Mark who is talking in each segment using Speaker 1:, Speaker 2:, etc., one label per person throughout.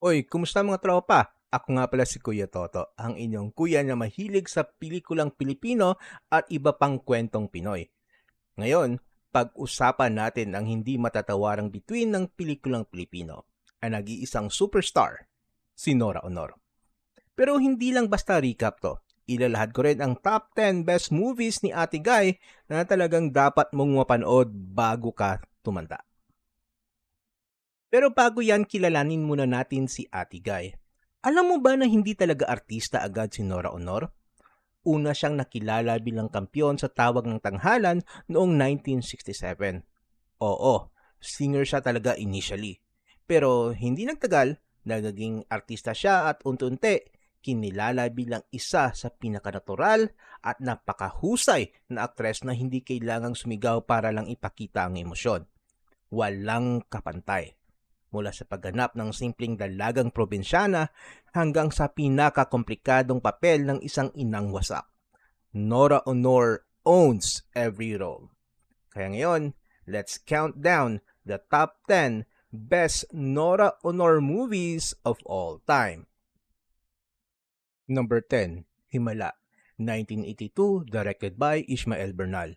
Speaker 1: Oy, kumusta mga tropa? Ako nga pala si Kuya Toto, ang inyong kuya na mahilig sa pelikulang Pilipino at iba pang kwentong Pinoy. Ngayon, pag-usapan natin ang hindi matatawarang bituin ng pelikulang Pilipino, ang nag-iisang superstar, si Nora Honor. Pero hindi lang basta recap to. Ilalahad ko rin ang top 10 best movies ni Ate Guy na talagang dapat mong mapanood bago ka tumanda. Pero bago yan, kilalanin muna natin si Ate Guy. Alam mo ba na hindi talaga artista agad si Nora Honor? Una siyang nakilala bilang kampyon sa tawag ng tanghalan noong 1967. Oo, singer siya talaga initially. Pero hindi nagtagal, nagiging artista siya at unti-unti kinilala bilang isa sa pinakanatural at napakahusay na aktres na hindi kailangang sumigaw para lang ipakita ang emosyon. Walang kapantay mula sa pagganap ng simpleng dalagang probinsyana hanggang sa pinakakomplikadong papel ng isang inang wasak. Nora Honor owns every role. Kaya ngayon, let's count down the top 10 best Nora Honor movies of all time. Number 10, Himala, 1982, directed by Ishmael Bernal.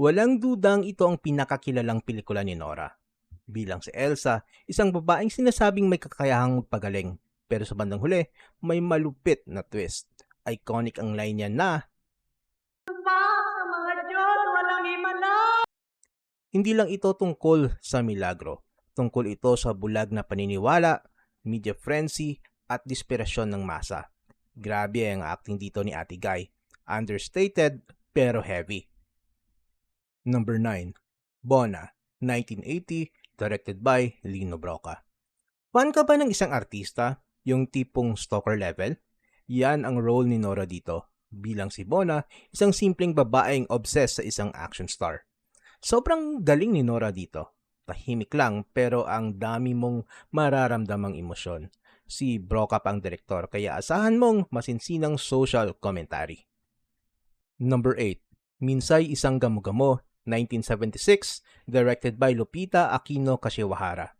Speaker 1: Walang dudang ito ang pinakakilalang pelikula ni Nora bilang si Elsa, isang babaeng sinasabing may kakayahang magpagaling. Pero sa bandang huli, may malupit na twist. Iconic ang line niya na,
Speaker 2: pa sa mga Diyos, walang himala.
Speaker 1: hindi lang ito tungkol sa milagro. Tungkol ito sa bulag na paniniwala, media frenzy, at desperasyon ng masa. Grabe ang acting dito ni Ate Guy. Understated, pero heavy. Number 9. Bona, 1980, directed by Lino Broca. Fan ka ba ng isang artista, yung tipong stalker level? Yan ang role ni Nora dito. Bilang si Bona, isang simpleng babaeng obsessed sa isang action star. Sobrang galing ni Nora dito. Tahimik lang pero ang dami mong mararamdamang emosyon. Si Broca pa ang direktor kaya asahan mong masinsinang social commentary. Number 8. Minsay Isang Gamo-Gamo 1976, directed by Lupita Aquino Kashiwahara.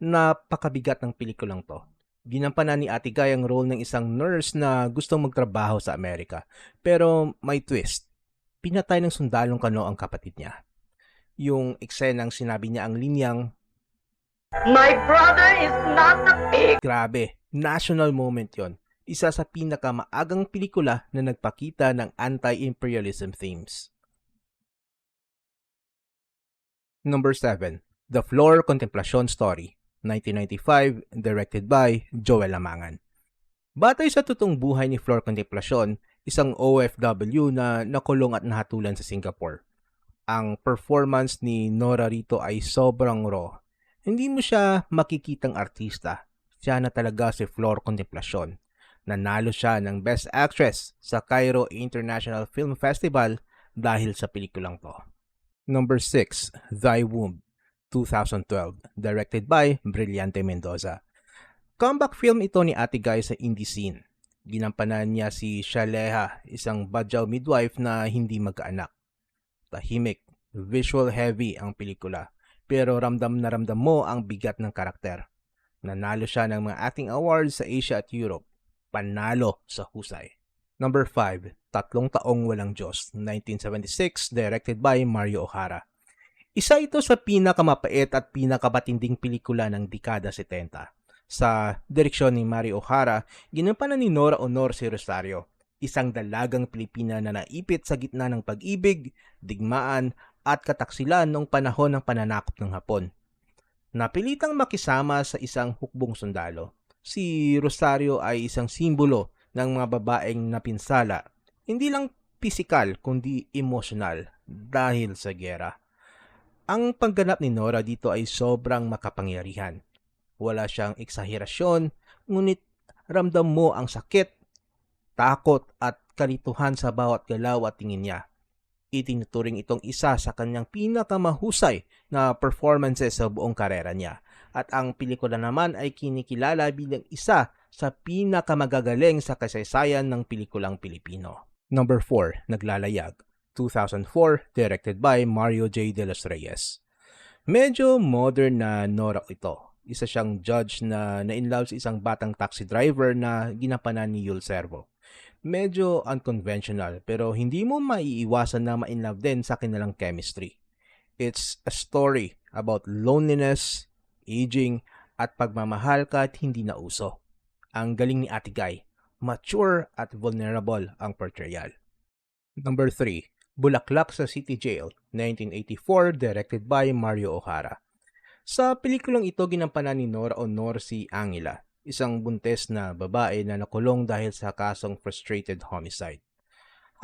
Speaker 1: Napakabigat ng pelikulang to. Ginampanan ni Ate Guy ang role ng isang nurse na gustong magtrabaho sa Amerika. Pero may twist. Pinatay ng sundalong kano ang kapatid niya. Yung eksenang sinabi niya ang linyang,
Speaker 2: My brother is not a pig.
Speaker 1: grabe, national moment yon. Isa sa pinakamaagang pelikula na nagpakita ng anti-imperialism themes. Number 7. The Floor Contemplation Story, 1995, directed by Joel Lamangan. Batay sa totoong buhay ni Flor Contemplacion, isang OFW na nakulong at nahatulan sa Singapore. Ang performance ni Nora rito ay sobrang raw. Hindi mo siya makikitang artista. Siya na talaga si Flor Contemplacion. Nanalo siya ng Best Actress sa Cairo International Film Festival dahil sa pelikulang to. Number 6, Thy Womb, 2012, directed by Brillante Mendoza. Comeback film ito ni Ate Guy sa indie scene. Ginampanan niya si Shaleha, isang badyaw midwife na hindi magkaanak. Tahimik, visual heavy ang pelikula, pero ramdam na ramdam mo ang bigat ng karakter. Nanalo siya ng mga acting awards sa Asia at Europe. Panalo sa husay. Number 5, Tatlong Taong Walang Diyos, 1976, directed by Mario O'Hara. Isa ito sa pinakamapait at pinakabatinding pelikula ng dekada 70. Sa direksyon ni Mario O'Hara, ginampanan ni Nora Honor si Rosario, isang dalagang Pilipina na naipit sa gitna ng pag-ibig, digmaan, at kataksilan noong panahon ng pananakop ng Hapon. Napilitang makisama sa isang hukbong sundalo. Si Rosario ay isang simbolo ng mga babaeng napinsala, hindi lang pisikal kundi emosyonal dahil sa gera. Ang pagganap ni Nora dito ay sobrang makapangyarihan. Wala siyang eksaherasyon, ngunit ramdam mo ang sakit, takot at kalituhan sa bawat galaw at tingin niya. Itinuturing itong isa sa kanyang pinakamahusay na performances sa buong karera niya. At ang pelikula naman ay kinikilala bilang isa sa pinakamagagaling sa kasaysayan ng pelikulang Pilipino. Number 4, Naglalayag, 2004, directed by Mario J. De Los Reyes. Medyo modern na Nora ito. isa siyang judge na na-inlove sa isang batang taxi driver na ginampanan ni Yul Servo. Medyo unconventional pero hindi mo maiiwasan na ma-inlove din sa kanilang chemistry. It's a story about loneliness, aging, at pagmamahal kahit hindi na uso. Ang galing ni Ate Guy, mature at vulnerable ang portrayal. Number 3, Bulaklak sa City Jail, 1984, directed by Mario O'Hara. Sa pelikulang ito, ginampanan ni Nora Honor si Angela, isang buntes na babae na nakulong dahil sa kasong frustrated homicide.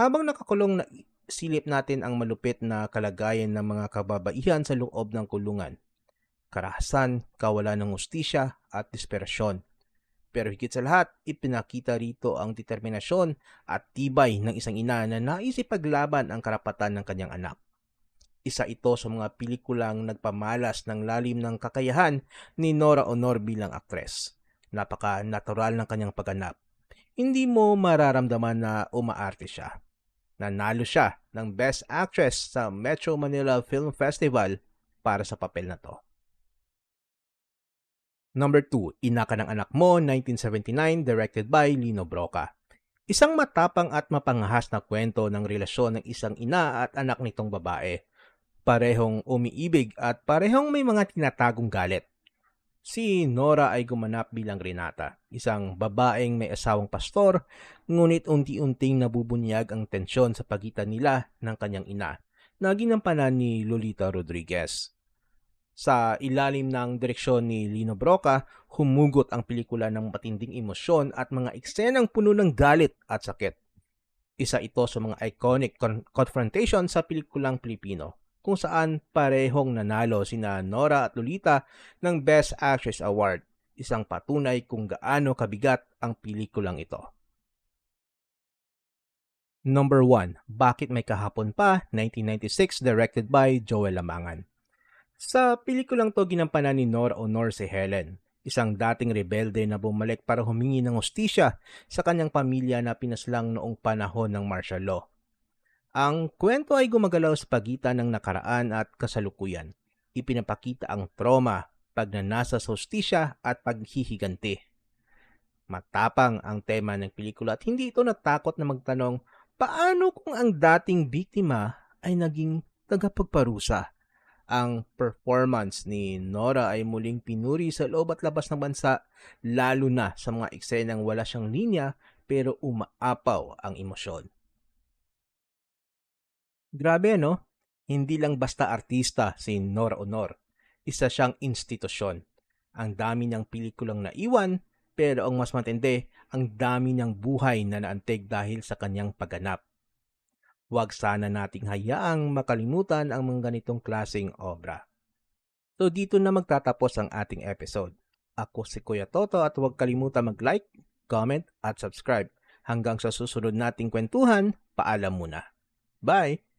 Speaker 1: Habang nakakulong na silip natin ang malupit na kalagayan ng mga kababaihan sa loob ng kulungan. Karahasan, kawalan ng ustisya at desperasyon. Pero higit sa lahat, ipinakita rito ang determinasyon at tibay ng isang ina na nais ipaglaban ang karapatan ng kanyang anak. Isa ito sa mga pelikulang nagpamalas ng lalim ng kakayahan ni Nora Honor bilang aktres. Napaka-natural ng kanyang pagganap. Hindi mo mararamdaman na umaarte siya. Nanalo siya ng Best Actress sa Metro Manila Film Festival para sa papel na to. Number 2, Ina ka ng anak mo, 1979, directed by Lino Broca. Isang matapang at mapangahas na kwento ng relasyon ng isang ina at anak nitong babae. Parehong umiibig at parehong may mga tinatagong galit. Si Nora ay gumanap bilang Renata, isang babaeng may asawang pastor, ngunit unti-unting nabubunyag ang tensyon sa pagitan nila ng kanyang ina, na ginampanan ni Lolita Rodriguez. Sa ilalim ng direksyon ni Lino Broca, humugot ang pelikula ng matinding emosyon at mga eksenang puno ng galit at sakit. Isa ito sa mga iconic con- confrontation sa pelikulang Pilipino, kung saan parehong nanalo sina Nora at Lolita ng Best Actress Award, isang patunay kung gaano kabigat ang pelikulang ito. Number 1, Bakit May Kahapon Pa, 1996, directed by Joel Lamangan. Sa pelikulang to ginampanan ni Nora Honor si Helen, isang dating rebelde na bumalik para humingi ng hustisya sa kanyang pamilya na pinaslang noong panahon ng martial law. Ang kwento ay gumagalaw sa pagitan ng nakaraan at kasalukuyan. Ipinapakita ang trauma, pagnanasa sa hustisya at paghihiganti. Matapang ang tema ng pelikula at hindi ito natakot na magtanong paano kung ang dating biktima ay naging tagapagparusa ang performance ni Nora ay muling pinuri sa loob at labas ng bansa, lalo na sa mga eksenang wala siyang linya pero umaapaw ang emosyon. Grabe no? Hindi lang basta artista si Nora Honor. Isa siyang institusyon. Ang dami niyang pelikulang naiwan, pero ang mas matindi, ang dami niyang buhay na naantig dahil sa kanyang pagganap. Huwag sana nating hayaang makalimutan ang mga ganitong klaseng obra. So dito na magtatapos ang ating episode. Ako si Kuya Toto at huwag kalimutan mag-like, comment at subscribe. Hanggang sa susunod nating kwentuhan, paalam muna. Bye!